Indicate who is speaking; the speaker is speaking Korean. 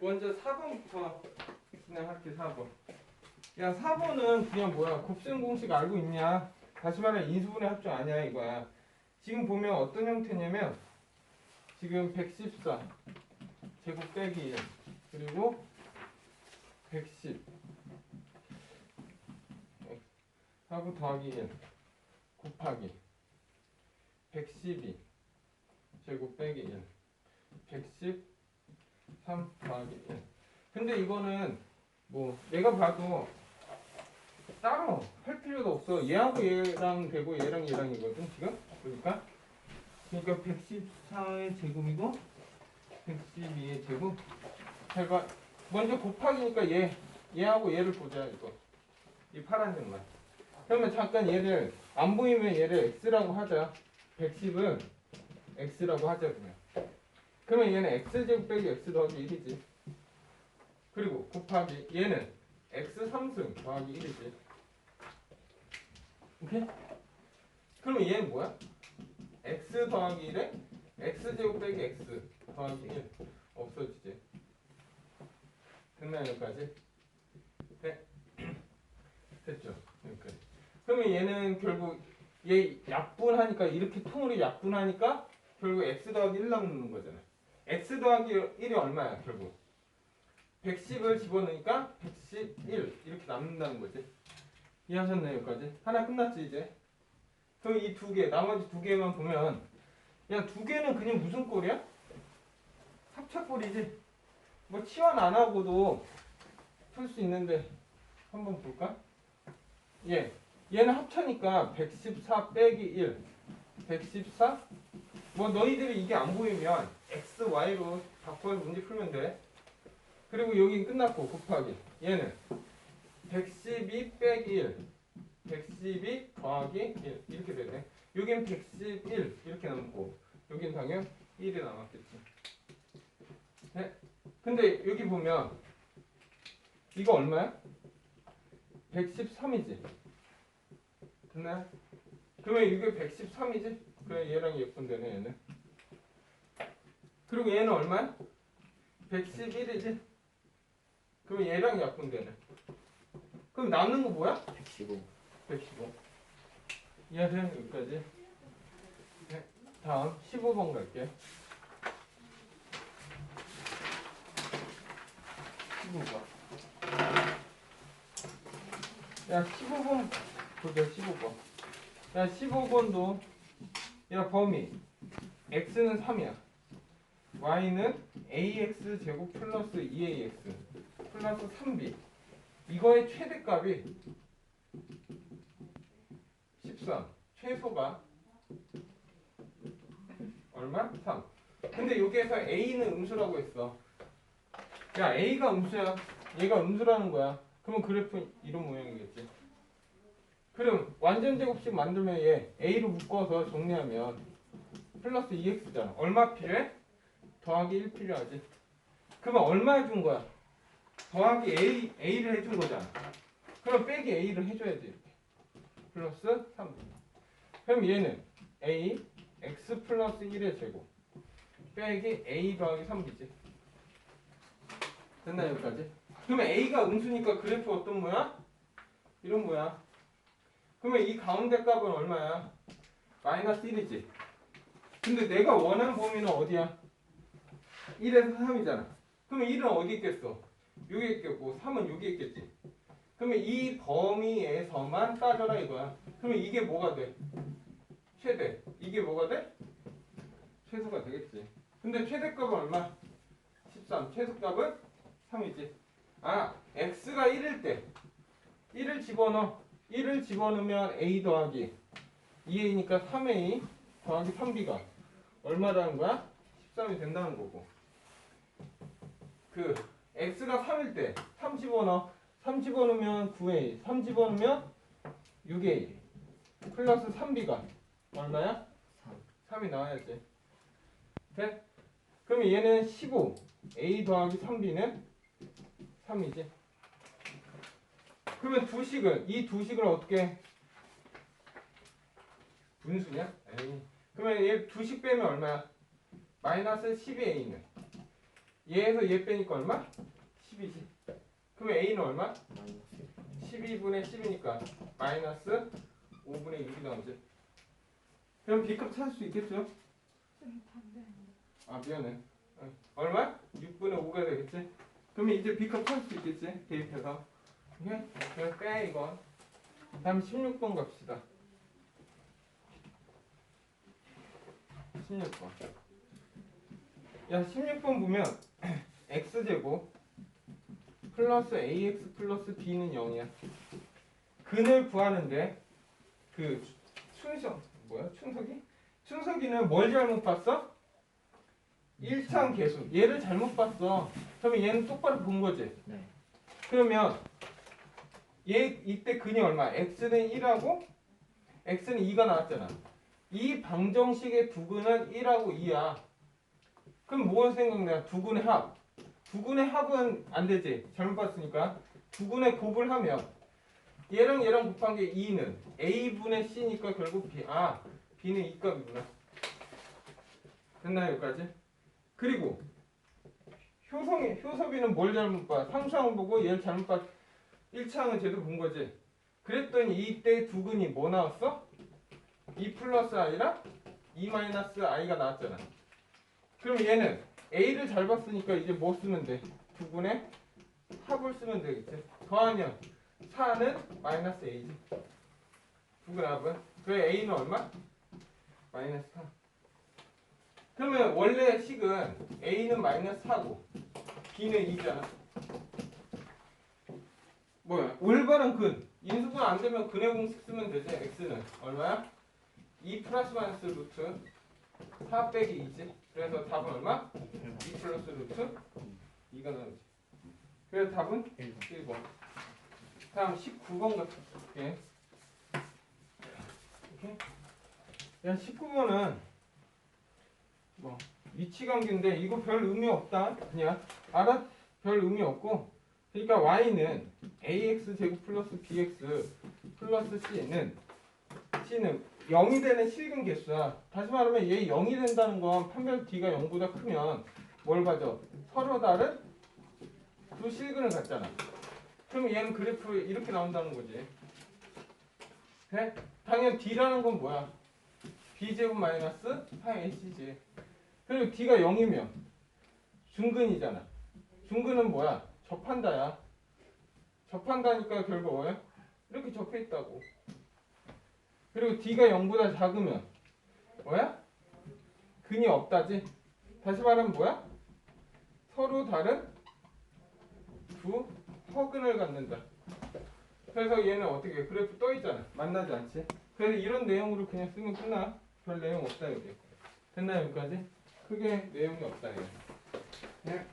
Speaker 1: 먼저 4번부터 그냥 할게 4번. 야 4번은 그냥 뭐야 곱셈 공식 알고 있냐? 다시 말해 인수분해 합주 아니야 이거야. 지금 보면 어떤 형태냐면 지금 114 제곱 빼기 1 그리고 110 하고 더하기 1 곱하기 112 제곱 빼기 1 113 더하기 1 근데 이거는 뭐 내가 봐도 따로 할 필요도 없어. 얘하고 얘랑 되고 얘랑 얘랑 이거든 지금? 그러니까? 그러니까 114의 제곱이고 112의 제곱. 제가 먼저 곱하기니까 얘 얘하고 얘를 보자 이거. 이 파란색만. 그러면 잠깐 얘를 안 보이면 얘를 x라고 하자. 110은 x라고 하자 그냥 그러면 얘는 x제곱 빼기 x 더하기 1이지 그리고 곱하기 얘는 x 3승 더하기 1이지 오케이? 그러면 얘는 뭐야? x 더하기 1에 x제곱 빼기 x 더하기 1 없어지지 됐나요 여기까지? 네? 됐죠 여기까지 그러면 얘는 결국 얘 약분하니까 이렇게 통으로 약분하니까 결국 x 더하기 1 남는 거잖아 x 더하기 1이 얼마야 결국? 110을 집어넣으니까 111 이렇게 남는다는 거지. 이해하셨나요 여기까지? 하나 끝났지 이제? 그럼 이 두 개 나머지 두 개만 보면 야 두 개는 그냥 무슨 꼴이야? 합차꼴이지. 뭐 치환 안 하고도 풀 수 있는데 한번 볼까? 예. 얘는 합차니까 114 빼기 1 114 뭐 너희들이 이게 안 보이면 x, y로 바꿔서 문제 풀면 돼 그리고 여기 끝났고 곱하기 얘는 112 빼기 1 112 더하기 1 이렇게 되네 여긴 111 이렇게 남고 여긴 당연 1이 남았겠지 네? 근데 여기 보면 이거 얼마야? 113이지 됐나요? 그러면 이게 113이지? 그래 얘랑 예쁜데네 얘는 그리고 얘는 얼마야? 111이지? 그럼 얘랑 약분되네 그럼 남는 거 뭐야?
Speaker 2: 115
Speaker 1: 115 이해하세요? 여기까지 네, 다음 15번 갈게 15번 야 15번 보자 15번 야 15번도 야 범위. x는 3이야. y는 ax 제곱 플러스 2ax 플러스 3b 이거의 최대값이 13 최소가 얼마? 3 근데 여기에서 a는 음수라고 했어. 야 a가 음수야. 얘가 음수라는 거야. 그러면 그래프 이런 모양이겠지 그럼 완전 제곱식 만들면 얘 a로 묶어서 정리하면 플러스 2x잖아 얼마 필요해? 더하기 1 필요하지 그러면 얼마 해준 거야? 더하기 a, a를 해준 거잖아 그럼 빼기 a를 해줘야지 이렇게 플러스 3 그럼 얘는 a x 플러스 1의 제곱 빼기 a 더하기 3b지 됐나 여기까지? 그러면 a가 음수니까 그래프 어떤 모양? 이런 모양 그러면 이 가운데 값은 얼마야? 마이너스 1이지 근데 내가 원하는 범위는 어디야? 1에서 3이잖아 그러면 1은 어디 있겠어? 여기 있겠고 3은 여기 있겠지 그러면 이 범위에서만 따져라 이거야 그러면 이게 뭐가 돼? 최대 이게 뭐가 돼? 최소가 되겠지 근데 최대값은 얼마? 13 최소값은 3이지 아 x가 1일 때 1을 집어넣어 1을 집어넣으면 a 더하기. 2a니까 3a 더하기 3b가 얼마라는 거야? 13이 된다는 거고. 그 x가 3일 때3 집어넣어. 3 집어넣으면 9a 3 집어넣으면 6a 플러스 3b가 얼마야?
Speaker 2: 3
Speaker 1: 3이 나와야지. 돼? 그러면 얘는 15 a 더하기 3b는 3이지 그러면 두 식을 이 두 식을 어떻게 분수냐? 에이. 그러면 얘 두 식 빼면 얼마야? 마이너스 12a는 얘에서 얘 빼니까 얼마? 10이지. 그러면 A는 얼마?
Speaker 2: 마이너스
Speaker 1: 12분의 10이니까 마이너스 5분의 6이 나오지. 그럼 B값 찾을 수 있겠죠? 아 미안해. 어, 얼마? 6분의 5가 되겠지? 그러면 이제 B값 찾을 수 있겠지? 대입해서. 오케이? 그럼 빼 이건. 다음 16번 갑시다. 16번. 야 16번 보면 x제곱 플러스 ax 플러스 b는 0이야. 근을 구하는데 그 춘석 뭐야 춘석이? 춘석이는 뭘 잘못 봤어? 1창 계수 얘를 잘못 봤어. 그러면 얘는 똑바로 본 거지.
Speaker 2: 네
Speaker 1: 그러면 얘 이때 근이 얼마? x는 1하고 x는 2가 나왔잖아. 이 방정식의 두 근은 1하고 2야. 그럼 뭐 생각나? 두 근의 합. 두 근의 합은 안 되지. 잘못 봤으니까. 두 근의 곱을 하면 얘랑 얘랑 곱한 게 2는 a분의 c니까 결국 b. 아, b는 2값이구나. 됐나요, 여기까지? 그리고 효성이 효섭이는 뭘 잘못 봐? 상수항 보고 얘를 잘못 봐. 1차항은 제대로 본 거지. 그랬더니 이때 두 근이 뭐 나왔어? 2 플러스 i랑 2 마이너스 i가 나왔잖아. 그럼 얘는 a를 잘 봤으니까 이제 뭐 쓰면 돼? 두 근의 합을 쓰면 되겠지. 더하면 4는 마이너스 a지. 두 근의 합은. 그래 a는 얼마? 마이너스 4. 그러면 원래 식은 a는 마이너스 4고 b는 2잖아. 뭐야? 올바른 근. 인수분 안 되면 근의 공식 쓰면 되지. x는 얼마야? 2 플러스 마이너스 루트 4 빼기 2지. 그래서 답은 얼마? 2 플러스 루트 2가 나오지. 그래서 답은
Speaker 2: 1번
Speaker 1: 1번. 다음 19번 같을게. 오케이. 야 19번은 뭐 위치관계인데 이거 별 의미 없다. 그냥 알아? 별 의미 없고. 그러니까 y는 ax 제곱 플러스 bx 플러스 c는 c는 0이 되는 실근 개수야. 다시 말하면 얘 0이 된다는 건 판별 d가 0보다 크면 뭘 가져? 서로 다른 두 실근을 갖잖아. 그럼 얘는 그래프 이렇게 나온다는 거지. 그래? 당연 d라는 건 뭐야? b제곱 마이너스 4ac지. 그리고 d가 0이면 중근이잖아. 중근은 뭐야? 접한다야. 접한다니까 결국? 이렇게 접해 있다고. 그리고 d가 0보다 작으면 뭐야? 근이 없다지. 다시 말하면 뭐야? 서로 다른 두 허근을 갖는다. 그래서 얘는 어떻게 해? 그래프 떠 있잖아. 만나지 않지? 그래서 이런 내용으로 그냥 쓰면 끝나. 별 내용 없다 여기. 됐나요 여기까지? 크게 내용이 없다 얘. 네.